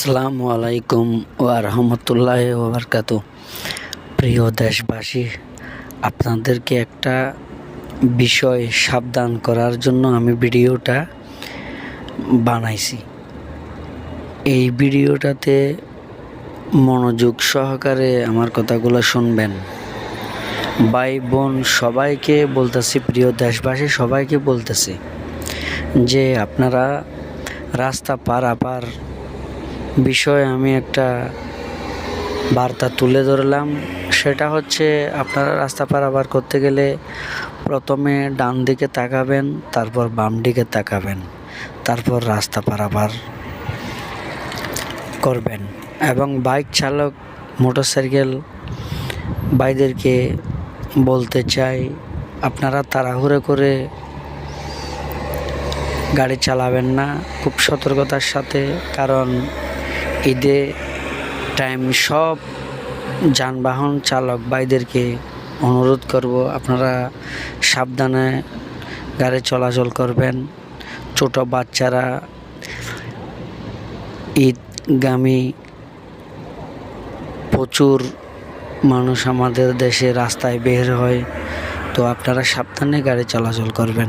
আসসালামু আলাইকুম ওয়া রাহমাতুল্লাহি ওয়া বারাকাতু। প্রিয় দেশবাসী, আপনাদেরকে একটা বিষয় সাবধান করার জন্য আমি ভিডিওটা বানাইছি। এই ভিডিওটাতে মনোযোগ সহকারে আমার কথাগুলো শুনবেন। ভাই, বোন সবাইকে বলতেছি, প্রিয় দেশবাসী সবাইকে বলতেছি যে আপনারা রাস্তা পারাপার বিষয়ে আমি একটা বার্তা তুলে ধরলাম। সেটা হচ্ছে আপনারা রাস্তা পারাপার করতে গেলে প্রথমে ডান দিকে তাকাবেন, তারপর বাম দিকে তাকাবেন, তারপর রাস্তা পারাপার করবেন এবং বাইক চালক, মোটরসাইকেল ভাইদেরকে বলতে চাই, আপনারা তাড়াহুড়ো করে গাড়ি চালাবেন না, খুব সতর্কতার সাথে, কারণ ঈদে টাইম সব যানবাহন চালক ভাইদেরকে অনুরোধ করব, আপনারা সাবধানে গাড়ি চলাচল করবেন। ছোট বাচ্চারা ঈদগামী প্রচুর মানুষ আমাদের দেশে রাস্তায় বের হয়, তো আপনারা সাবধানে গাড়ি চলাচল করবেন।